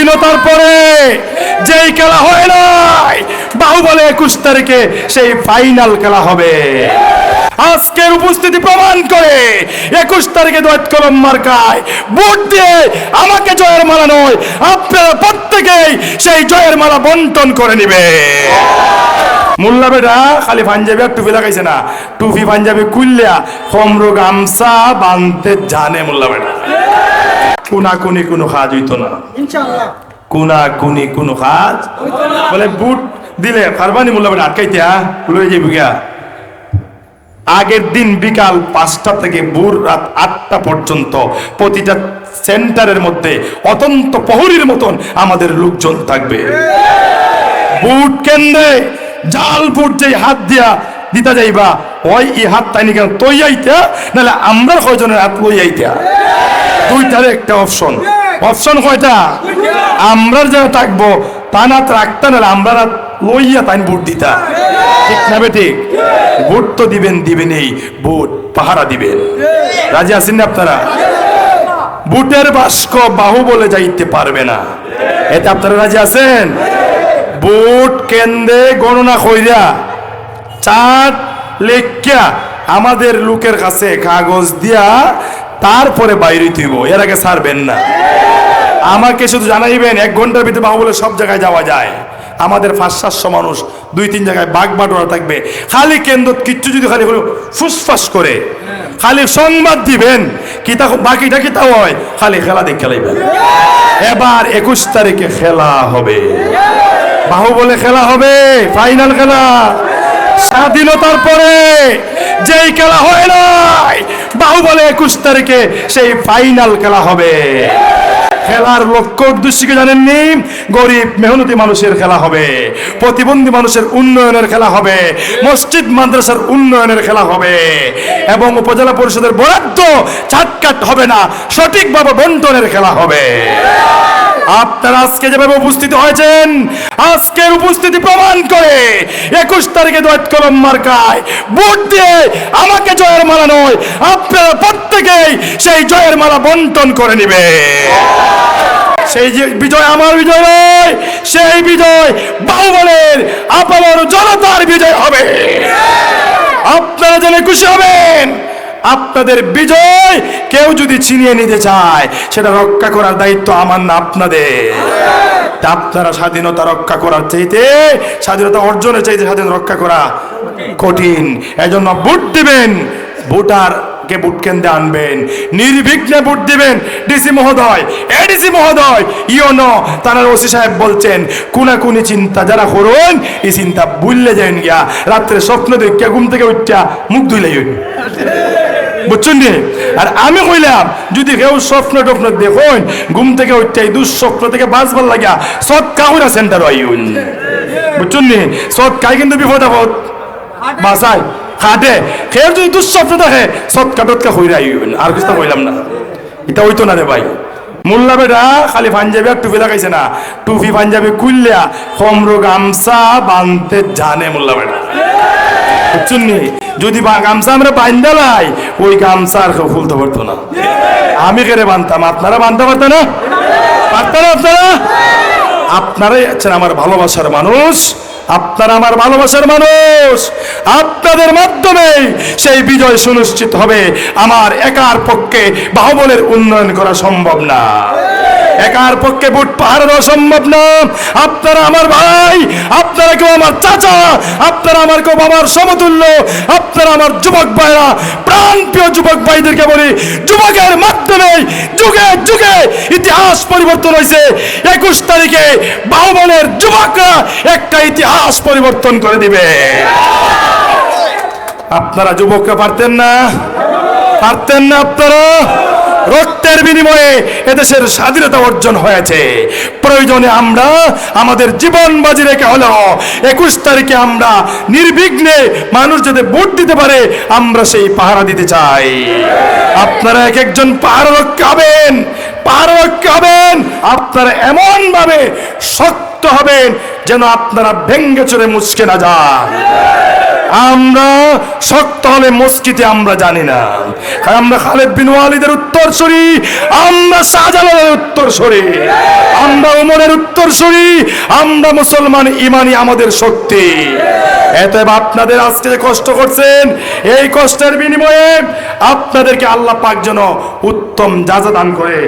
স্বাধীনতার পরে যেই খেলা হয় নাই, বাহুবলে একুশ তারিখে সেই ফাইনাল খেলা হবে। আজকের উপস্থিতি প্রমাণ করে একুশ তারিখে দৈত কলম মার্কায় ভোট দিয়ে আমাকে জয়ের মালা নয়, আপনারা প্রত্যেকেই সেই জয়ের মালা বন্টন করে নিবে। মোল্লা বেটা, খালি পাঞ্জাবি আর টুপি লাগাইছে না। টুপি পাঞ্জাবি কুল্লিয়া কমরো গামছা বানতে জানে মোল্লা বেটা। কোনা কোনি কোনো কাজ হইতো না। ইনশাআল্লাহ। কোনা কোনি কোনো কাজ? বলে বুট দিলে ফারবানি মোল্লা বেটা আটকাইতে হ্যাঁ? লয়ে যাবি গিয়া। আগের দিন বিকাল পাঁচটা থেকে ভোর রাত আটটা পর্যন্ত প্রতিটা সেন্টারের মধ্যে অতন্ত প্রহরীর মতন আমাদের লোকজন থাকবে। বুট কেন্দ্রে জাল বুট যে হাত দিয়া দিতা যাইবা ওই ই হাত তাইনি কেন? তৈ আইতা? নাহলে আমরা কয়জনের হাত লই আইতা? দুইটার একটা অপশন অপশন কয়টা? আমরা যারা থাকব তা না রাখতা, নাহলে আমরা লইয়া তাই বুট দিতা। ঠিক না ঠিক? ভোট তো দিবেন দিবেন এই ভোট, পাহারা দিবেন। রাজি আছেন না আপনারা? বুটের বাস্ক বাহু বলে যাইতে পারবে না। এতে আপনারা রাজি আছেন? বুট কেন্দ্রে গণনা কইরা চাট লেখিয়া আমাদের লোকের কাছে কাগজ দিয়া তারপরে বাইরে তুইব এর আগে ছাড়বেন না। আমাকে শুধু জানাইবেন, এক ঘণ্টার ভিতরে বাহুবলে সব জায়গায় যাওয়া যায়। আমাদের পাঁচ সাতশো মানুষ দুই তিন জায়গায় বাঘ বাটোয়ারা থাকবে। খালি কেন্দ্র কিচ্ছু যদি খালি হলো, ফুসফাস করে। খালি সংবাদ দিবেন কিতা বাকিটা কিতা হয়? খালি খেলা দেখ খেলাইবেন এবার একুশ তারিখে খেলা হবে। বাহুবলে খেলা হবে ফাইনাল খেলা। স্বাধীনতার পরে যেই খেলা হয় নাই বাহুবলে একুশ তারিখে সেই ফাইনাল খেলা হবে। খেলার লক্ষ্য উদ্দেশ্য কি জানেননি? গরিব, মেহনতি মানুষের খেলা হবে। প্রতিবন্ধী মানুষের উন্নয়নের খেলা হবে। মসজিদ, মাদ্রাসার উন্নয়নের খেলা হবে। এবং উপজেলা পরিষদের বরাদ্দ চাটকাট হবে না, সঠিকভাবে বন্টনের খেলা হবে। আপনারা আজকে যেভাবে উপস্থিত হয়েছেন, আজকের উপস্থিতি প্রমাণ করে একুশ তারিখে দৈত কলম মার্কায় ভোট দিয়ে আমাকে জয়ের মালা নয়, আপনারা প্রত্যেকেই সেই জয়ের মালা বন্টন করে নিবে। সেই যে বিজয়, আমার বিজয় নয়, সেই বিজয় বাহুবলের আপামর জনতার বিজয় হবে। আপনারা জেনে খুশি হবেন, আপনাদের বিজয় কেউ যদি ছিনিয়ে নিতে চায়, সেটা রক্ষা করার দায়িত্ব আমার না, আপনাদের। আপনারা স্বাধীনতা রক্ষা করার চাইতে, স্বাধীনতা অর্জনের চাইতে স্বাধীনতা রক্ষা করা কঠিন। এজন্য ভোট দিবেন, ভোটার কে ভোট কেন্দ্রে আনবেন? নির্বিঘ্নে ভোট দিবেন ডিসি মহোদয়, এডিসি মহোদয় ইওনো তারা ওসি সাহেব বলছেন কুনাকুনি চিন্তা যারা করুন, এই চিন্তা ভুললে যান গিয়া, রাত্রে স্বপ্ন দেখিয়া ঘুম থেকে উঠা মুখ ধুইলাই বুঝছেন নি? আর আমি কইলাম, যদি কেউ স্বপ্ন টপ্ন দেখুন, ঘুম থেকে উঠতে দুঃস্বপ্ন থেকে বাঁচবার লাগিয়া সৎ কাহুরা সেন্টার আইন বুঝছেন নি? সৎ কাই কিন্তু বিপদ আপদ? বাসায় খাটে খেয়ে যদি দুঃস্বপ্ন দেখে সৎ কাটতকা হইরা আর কিছু কইলাম না। এটা হইতো না রে ভাই। মোল্লা বেটা খালি পাঞ্জাবি আর টুপি লাগাইছে না। টুপি, পাঞ্জাবি কুল্লিয়া কমরো গামছা বানতে জানে মোল্লা বেটা। বুঝছেন যদি গামছা আমরা বান্ধালাই ওই গামছা আর কেউ খুলতে পারতো না। আমি কেড়ে বানতাম? আপনারা বানতে পারতেন না? পারতেন আপনারা? আপনারাই আছেন আমার ভালোবাসার মানুষ। আপনারা আমার ভালোবাসার মানুষ। আপনাদের মাধ্যমে সেই বিজয় সুনিশ্চিত হবে। আমার একার পক্ষে বাহুবলের উন্নয়ন করা সম্ভব না। একার পক্ষে বুট পাহাড় দেওয়া সম্ভব না। আপনারা আমার ভাই, আপনারা কেউ আমার চাচা, আপনারা আমার কেউ বাবার সমতুল্য, আপনারা আমার যুবক ভাইরা প্রাণ প্রিয় যুবক ভাইদেরকে বলি, যুবকের মাধ্যমে যুগে যুগে ইতিহাস পরিবর্তন হয়েছে। একুশ তারিখে বাহুবলের যুবকরা একটা ইতিহাস পরিবর্তন করে দিবে। আপনারা যুবককে পারতেন না? পারতেন না আপনারা? রক্তের বিনিময়ে এদেশের স্বাধীনতা অর্জন হয়েছে। প্রয়োজনে আমরা আমাদের জীবন বাজি রেখে হলো একুশ তারিখে আমরা নির্বিঘ্নে মানুষ যাতে ভোট দিতে পারে, আমরা সেই পাহারা দিতে চাই। আপনারা এক একজন পাহারা রক্ষা হবেন, পাহারা রক্ষা হবেন। আপনারা এমন ভাবে শক্ত হবেন যেন আপনারা ভেঙ্গে চড়ে মুচকে না যান। আমরা শক্ত হলে মসজিদে আমরা জানি না। আমরা খালেদ বিন ওয়ালিদের উত্তরসূরি, আমরা শাহজালালের উত্তরসূরি, আমরা উমরের উত্তরসূরি, আমরা মুসলমান ইমানি আমাদের শক্তি। এতএব আপনাদের আজকে যে কষ্ট করছেন, এই কষ্টের বিনিময়ে আপনাদেরকে আল্লাহ পাক যেন উত্তম যাজা দান করে।